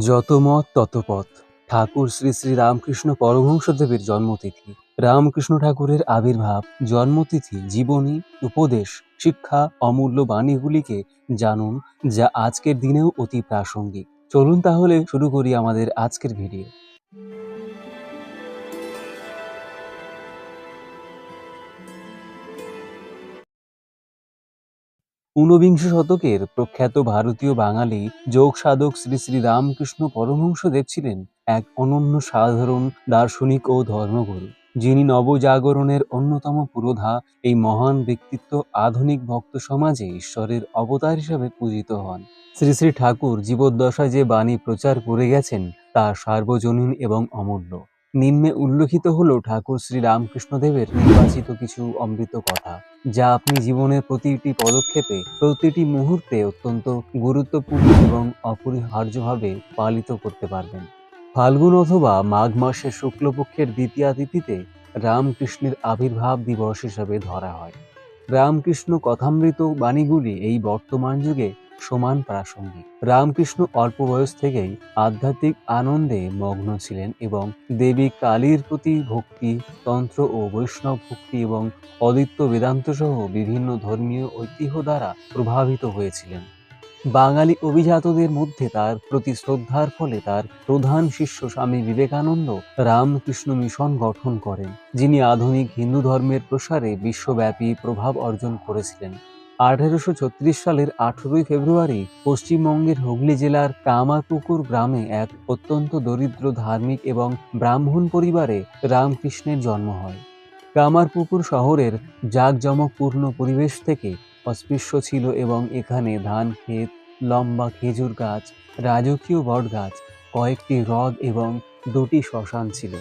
যত মত, তত পথ। ঠাকুর শ্রী শ্রী রামকৃষ্ণ পরমহংসদেবের জন্মতিথি। রামকৃষ্ণ ঠাকুরের আবির্ভাব, জন্মতিথি, জীবনী, উপদেশ, শিক্ষা, অমূল্য বাণীগুলিকে জানুন, যা আজকের দিনেও অতি প্রাসঙ্গিক। চলুন তাহলে শুরু করি আমাদের আজকের ভিডিও। ঊনবিংশ শতকের প্রখ্যাত ভারতীয় বাঙালি যোগ সাধক শ্রী শ্রী রামকৃষ্ণ পরমহংসদেব ছিলেন এক অনন্য সাধারণ দার্শনিক ও ধর্মগুরু। যিনি নবজাগরণের অন্যতম পুরোধা, এই মহান ব্যক্তিত্ব আধুনিক ভক্ত সমাজে ঈশ্বরের অবতার হিসাবে পূজিত হন। শ্রী শ্রী ঠাকুর জীবদ্দশায় যে বাণী প্রচার করে গেছেন, তা সার্বজনীন এবং অমূল্য। নিম্নে উল্লেখিত হল ঠাকুর শ্রী রামকৃষ্ণদেবের নির্বাচিত কিছু অমৃত কথা। যা আপনি জীবনের প্রতিটি পদক্ষেপে, প্রতিটি মুহূর্তে অত্যন্ত গুরুত্বপূর্ণ এবং অপরিহার্যভাবে পালিত করতে পারবেন। ফাল্গুন অথবা মাঘ মাসের শুক্লপক্ষের দ্বিতীয়া তিথিতে রামকৃষ্ণের আবির্ভাব দিবস হিসাবে ধরা হয়। রামকৃষ্ণ কথামৃত বাণীগুলি এই বর্তমান যুগে সমান প্রাসঙ্গিক। রামকৃষ্ণ অল্প বয়স থেকেই আধ্যাত্মিক আনন্দে মগ্ন ছিলেন এবং দেবী কালীর প্রতি ভক্তি, তন্ত্র ও বৈষ্ণব ভক্তি এবং অদ্বৈত বেদান্ত সহ বিভিন্ন ধর্মীয় ঐতিহ্য দ্বারা প্রভাবিত হয়েছিলেন। বাঙালি অভিজাতদের মধ্যে তার প্রতি শ্রদ্ধার ফলে তার প্রধান শিষ্য স্বামী বিবেকানন্দ রামকৃষ্ণ মিশন গঠন করেন, যিনি আধুনিক হিন্দু ধর্মের প্রসারে বিশ্বব্যাপী প্রভাব অর্জন করেছিলেন। আঠারোশো ছত্রিশ সালের আঠেরোই ফেব্রুয়ারি পশ্চিমবঙ্গের হুগলি জেলার কামারপুকুর গ্রামে এক অত্যন্ত দরিদ্র ধার্মিক এবং ব্রাহ্মণ পরিবারে রামকৃষ্ণের জন্ম হয়। কামারপুকুর শহরের জাঁকজমকপূর্ণ পরিবেশ থেকে অস্পৃশ্য ছিল এবং এখানে ধান, ক্ষেত, লম্বা খেজুর গাছ, রাজকীয় বটগাছ, কয়েকটি হ্রদ এবং দুটি শ্মশান ছিল।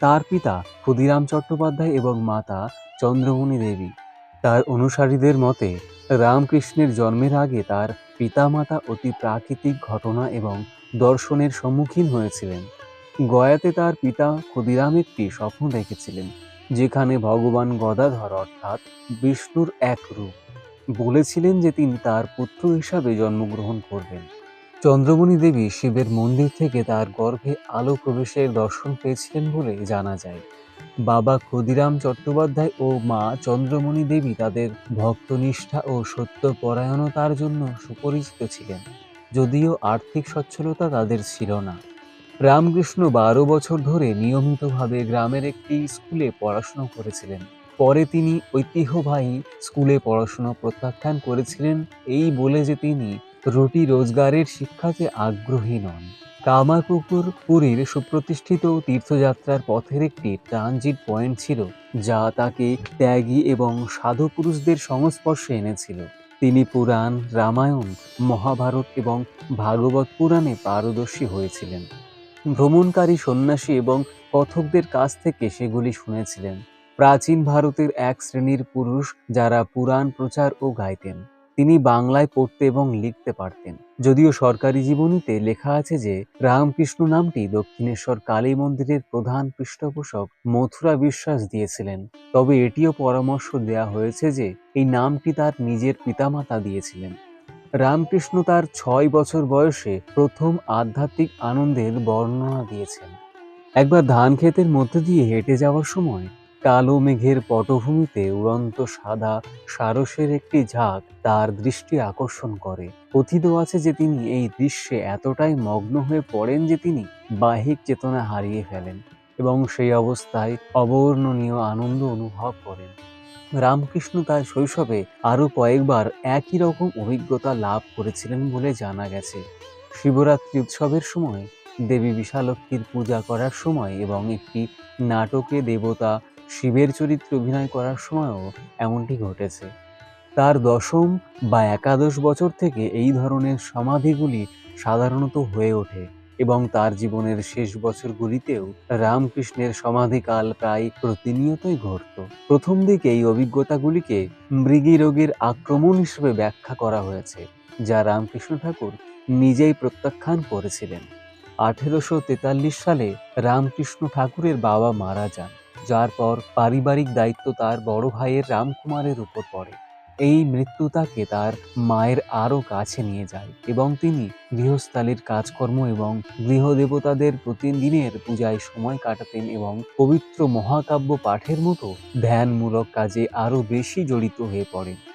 তার পিতা ক্ষুদিরাম চট্টোপাধ্যায় এবং মাতা চন্দ্রমণি দেবী। তার অনুসারীদের মতে, রামকৃষ্ণের জন্মের আগে তার পিতামাতা অতি প্রাকৃতিক ঘটনা এবং দর্শনের সম্মুখীন হয়েছিলেন। গয়াতে তার পিতা ক্ষুদিরাম একটি স্বপ্ন দেখেছিলেন, যেখানে ভগবান গদাধর অর্থাৎ বিষ্ণুর এক রূপ। বলেছিলেন যে তিনি তার পুত্র হিসাবে জন্মগ্রহণ করবেন। চন্দ্রমণি দেবী শিবের মন্দির থেকে তার গর্ভে আলো প্রবেশের দর্শন পেয়েছিলেন বলে জানা যায়। বাবা ক্ষুদিরাম চট্টোপাধ্যায় ও মা চন্দ্রমণি দেবী তাদের ভক্তনিষ্ঠা ও সত্যপরায়ণতার জন্য সুপরিচিত ছিলেন, যদিও আর্থিক সচ্ছলতা তাদের ছিল না। রামকৃষ্ণ বারো বছর ধরে নিয়মিতভাবে গ্রামের একটি স্কুলে পড়াশোনা করেছিলেন। পরে তিনি ঐতিহ্যবাহী স্কুলে পড়াশুনো প্রত্যাখ্যান করেছিলেন, এই বলে যে তিনি রুটি রোজগারের শিক্ষাতে আগ্রহী নন। কামারপুকুর, পুরীর সুপ্রতিষ্ঠিত তীর্থযাত্রার পথের একটি ট্রানজিট পয়েন্ট ছিল, যা তাকে ত্যাগী এবং সাধু পুরুষদের সংস্পর্শে এনেছিল। তিনি পুরাণ, রামায়ণ, মহাভারত এবং ভাগবত পুরাণে পারদর্শী হয়েছিলেন। ভ্রমণকারী সন্ন্যাসী এবং কথকদের কাছ থেকে সেগুলি শুনেছিলেন। প্রাচীন ভারতের এক শ্রেণির পুরুষ যারা পুরাণ প্রচার ও গাইতেন। তিনি বাংলায় পড়তে এবং লিখতে পারতেন। যদিও সরকারি জীবনীতে লেখা আছে যে, রামকৃষ্ণ নামটি দক্ষিণেশ্বর কালী মন্দিরের প্রধান পৃষ্ঠপোষক মথুরা বিশ্বাস দিয়েছিলেন। তবে এটিও পরামর্শ দেয়া হয়েছে যে, এই নামটি তার নিজের পিতামাতা দিয়েছিলেন। রামকৃষ্ণ তার ছয় বছর বয়সে প্রথম আধ্যাত্মিক আনন্দের বর্ণনা দিয়েছেন। একবার ধান ক্ষেতের মধ্যে দিয়ে হেঁটে যাওয়ার সময় কালো মেঘের পটভূমিতে উড়ন্ত সাদা সারসের একটি ঝাঁক তার দৃষ্টি আকর্ষণ করে। কথিত আছে যে তিনি এই দৃশ্যে এতটাই মগ্ন হয়ে পড়েন যে তিনি বাহিক চেতনা হারিয়ে ফেলেন এবং সেই অবস্থায় অবর্ণনীয় আনন্দ অনুভব করেন। রামকৃষ্ণ তার শৈশবে আরও কয়েকবার একই রকম অভিজ্ঞতা লাভ করেছিলেন বলে জানা গেছে। শিবরাত্রি উৎসবের সময় দেবী বিশালক্ষীর পূজা করার সময় এবং একটি নাটকে দেবতা শিবের চরিত্রে অভিনয় করার সময়ও এমনটি ঘটেছে। তার দশম বা একাদশ বছর থেকে এই ধরনের সমাধিগুলি সাধারণত হয়ে ওঠে এবং তার জীবনের শেষ বছরগুলিতেও রামকৃষ্ণের সমাধিকাল প্রায় প্রতিনিয়তই ঘটত। প্রথম দিকে এই অভিজ্ঞতাগুলিকে মৃগী রোগের আক্রমণ হিসেবে ব্যাখ্যা করা হয়েছে, যা রামকৃষ্ণ ঠাকুর নিজেই প্রত্যাখ্যান করেছিলেন। আঠেরোশো তেতাল্লিশ সালে রামকৃষ্ণ ঠাকুরের বাবা মারা যান। যার পর পারিবারিক দায়িত্ব তার বড় ভাইয়ের রামকুমারের উপর পড়ে। এই মৃত্যু তাকে তার মায়ের আরও কাছে নিয়ে যায় এবং তিনি গৃহস্থালির কাজকর্ম এবং গৃহদেবতাদের প্রতিদিনের পূজায় সময় কাটাতেন এবং পবিত্র মহাকাব্য পাঠের মতো ধ্যানমূলক কাজে আরও বেশি জড়িত হয়ে পড়েন।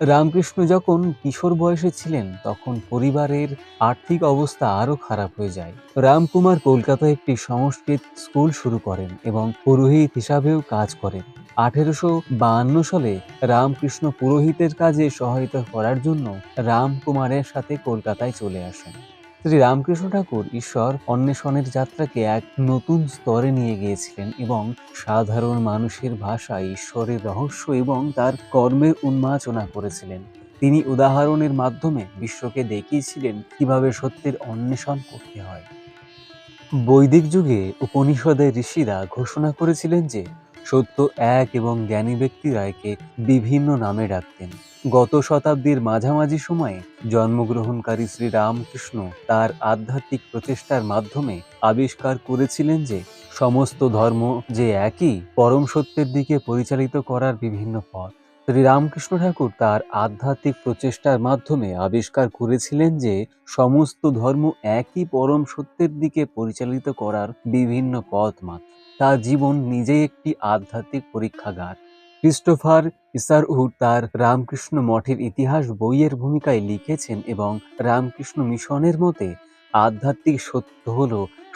রামকৃষ্ণ যখন কিশোর বয়সে ছিলেন, তখন পরিবারের আর্থিক অবস্থা আরও খারাপ হয়ে যায়। রামকুমার কলকাতায় একটি সংস্কৃত স্কুল শুরু করেন এবং পুরোহিত হিসাবেও কাজ করেন। আঠেরোশো বাহান্ন সালে রামকৃষ্ণ পুরোহিতের কাজে সহায়তা করার জন্য রামকুমারের সাথে কলকাতায় চলে আসেন। শ্রী রামকৃষ্ণ ঠাকুর ঈশ্বর অন্বেষণের যাত্রাকে এক নতুন স্তরে নিয়ে গিয়েছিলেন এবং সাধারণ মানুষের ভাষায় ঈশ্বরের রহস্য এবং তার কর্মের উন্মাচনা করেছিলেন। তিনি উদাহরণের মাধ্যমে বিশ্বকে দেখিয়েছিলেন কীভাবে সত্যের অন্বেষণ করতে হয়। বৈদিক যুগে উপনিষদের ঋষিরা ঘোষণা করেছিলেন যে সত্য এক এবং জ্ঞানী ব্যক্তিরা একে বিভিন্ন নামে ডাকতেন। গত শতাব্দীর মাঝামাঝি সময়ে জন্মগ্রহণকারী শ্রী রামকৃষ্ণ তার আধ্যাত্মিক প্রচেষ্টার মাধ্যমে আবিষ্কার করেছিলেন যে সমস্ত ধর্ম যে একই, পরম সত্যের দিকে পরিচালিত করার বিভিন্ন পথ। শ্রী রামকৃষ্ণ ঠাকুর তার আধ্যাত্মিক প্রচেষ্টার মাধ্যমে আবিষ্কার করেছিলেন যে সমস্ত ধর্ম একই, পরম সত্যের দিকে পরিচালিত করার বিভিন্ন পথ মাত্র। তার জীবন নিজেই একটি আধ্যাত্মিক পরীক্ষাগার। ক্রিস্টোফার ইসারউড তার রামকৃষ্ণ মঠের ইতিহাস বইয়ের ভূমিকায় লিখেছেন এবং রামকৃষ্ণ মিশনের মতে আধ্যাত্মিক সত্য হল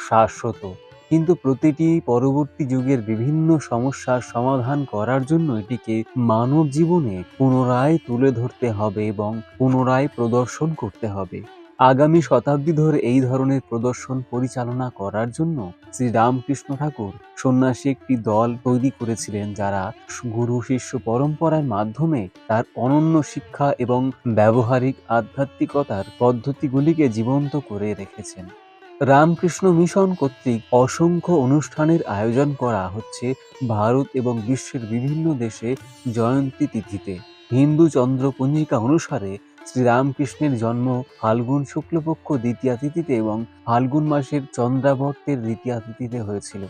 শাশ্বত। কিন্তু প্রতিটি পরবর্তী যুগের বিভিন্ন সমস্যার সমাধান করার জন্য এটিকে মানব জীবনে পুনরায় তুলে ধরতে হবে এবং পুনরায় প্রদর্শন করতে হবে। আগামী শতাব্দী ধরে এই ধরনের প্রদর্শন পরিচালনা করার জন্য শ্রী রামকৃষ্ণ ঠাকুর সন্ন্যাসী একটি দল তৈরি করেছিলেন যারা গুরু শিষ্য পরম্পরার মাধ্যমে তার অনন্য শিক্ষা এবং ব্যবহারিক আধ্যাত্মিকতার পদ্ধতিগুলিকে জীবন্ত করে রেখেছেন। রামকৃষ্ণ মিশন কর্তৃক অসংখ্য অনুষ্ঠানের আয়োজন করা হচ্ছে ভারত এবং বিশ্বের বিভিন্ন দেশে জয়ন্তী তিথিতে। হিন্দু চন্দ্র পঞ্জিকা অনুসারে শ্রীরামকৃষ্ণের জন্ম ফাল্গুন শুক্লপক্ষ দ্বিতীয়া তিথিতে এবং ফাল্গুন মাসের চন্দ্রাবর্তের দ্বিতীয়া তিথিতে হয়েছিল।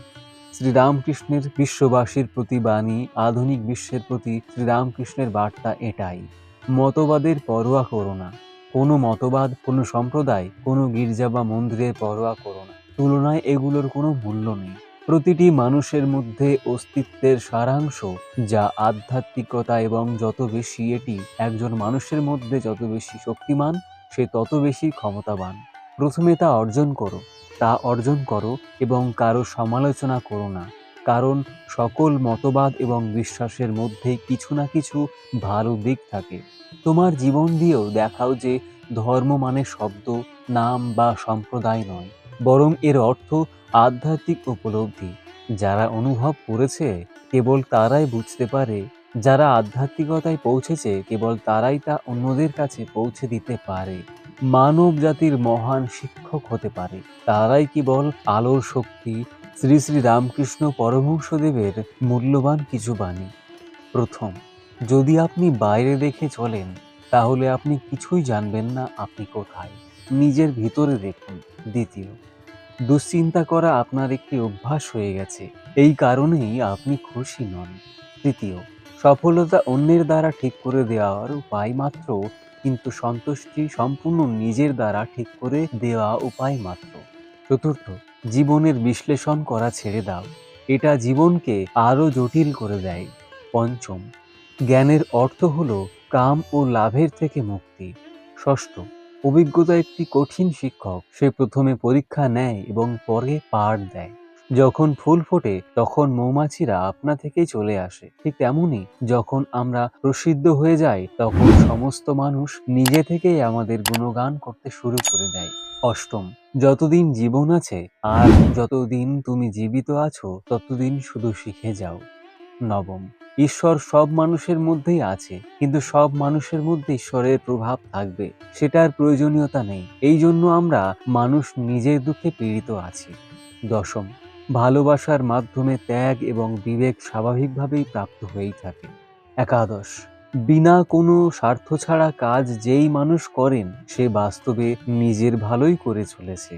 শ্রীরামকৃষ্ণের বিশ্ববাসীর প্রতি বাণী আধুনিক বিশ্বের প্রতি শ্রীরামকৃষ্ণের বার্তা এটাই, মতবাদের পরোয়া করো না, কোনো মতবাদ, কোনো সম্প্রদায়, কোনো গির্জা বা মন্দিরের পরোয়া করো না, তুলনায় এগুলোর কোনো মূল্য নেই। প্রতিটি মানুষের মধ্যে অস্তিত্বের সারাংশ, যা আধ্যাত্মিকতা এবং যত বেশি এটি একজন মানুষের মধ্যে যত বেশি শক্তিমান, সে তত বেশি ক্ষমতাবান। প্রথমে তা অর্জন করো, তা অর্জন করো এবং কারও সমালোচনা করো না। কারণ সকল মতবাদ এবং বিশ্বাসের মধ্যে কিছু না কিছু ভালো দিক থাকে। তোমার জীবন দিয়েও দেখাও যে ধর্ম মানে শব্দ, নাম বা সম্প্রদায় নয়। বরং এর অর্থ আধ্যাত্মিক উপলব্ধি। যারা অনুভব করেছে, কেবল তারাই বুঝতে পারে। যারা আধ্যাত্মিকতায় পৌঁছেছে, কেবল তারাই তা অন্যদের কাছে পৌঁছে দিতে পারে। মানব জাতির মহান শিক্ষক হতে পারে। তারাই কেবল আলোর শক্তি, শ্রী শ্রী রামকৃষ্ণ পরমহংসদেবের মূল্যবান কিছু বাণী। প্রথম, যদি আপনি বাইরে দেখে চলেন, তাহলে আপনি কিছুই জানবেন না আপনি কোথায়। নিজের ভিতরে দেখুন। দ্বিতীয় দুশ্চিন্তা করা আপনার একটি অভ্যাস হয়ে গেছে। এই কারণেই আপনি খুশি নন। তৃতীয়, সফলতা অন্যের দ্বারা ঠিক করে দেওয়ার উপায় মাত্র, কিন্তু সন্তুষ্টি সম্পূর্ণ নিজের দ্বারা ঠিক করে দেওয়া উপায় মাত্র। চতুর্থ, জীবনের বিশ্লেষণ করা ছেড়ে দাও। এটা জীবনকে আরও জটিল করে দেয়। পঞ্চম, জ্ঞানের অর্থ হলো কাম ও লাভের থেকে মুক্তি। ষষ্ঠ অভিজ্ঞতা একটি কঠিন শিক্ষক। সে প্রথমে পরীক্ষা নেয় এবং পরে পাঠ দেয়। যখন ফুল ফোটে, তখন মৌমাছিরা আপনা থেকেই চলে আসে। ঠিক তেমনি, যখন আমরা প্রসিদ্ধ হয়ে যাই, তখন সমস্ত মানুষ নিজে থেকেই আমাদের গুণগান করতে শুরু করে দেয়। অষ্টম, যতদিন জীবন আছে, আর যতদিন তুমি জীবিত আছো, ততদিন শুধু শিখে যাও। নবম ঈশ্বর সব মানুষের মধ্যেই আছে, কিন্তু সব মানুষের মধ্যে ঈশ্বরের প্রভাব থাকবে, সেটার প্রয়োজনীয়তা নেই। এই জন্য আমরা মানুষ নিজের দুঃখে পীড়িত আছি। দশম, ভালোবাসার মাধ্যমে ত্যাগ এবং বিবেক স্বাভাবিকভাবেই প্রাপ্ত হয়েই থাকে। একাদশ, বিনা কোনো স্বার্থ ছাড়া কাজ যেই মানুষ করেন, সে বাস্তবে নিজের ভালোই করে চলেছে।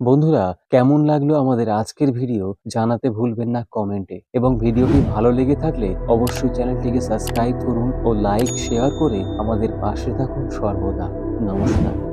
বন্ধুরা, কেমন লাগল আমাদের আজকের ভিডিও জানাতে ভুলবেন না কমেন্টে। এবং ভিডিওটি ভালো লেগে থাকলে অবশ্যই চ্যানেলটিকে সাবস্ক্রাইব করুন ও লাইক, শেয়ার করে আমাদের পাশে থাকুন সর্বদা। নমস্কার।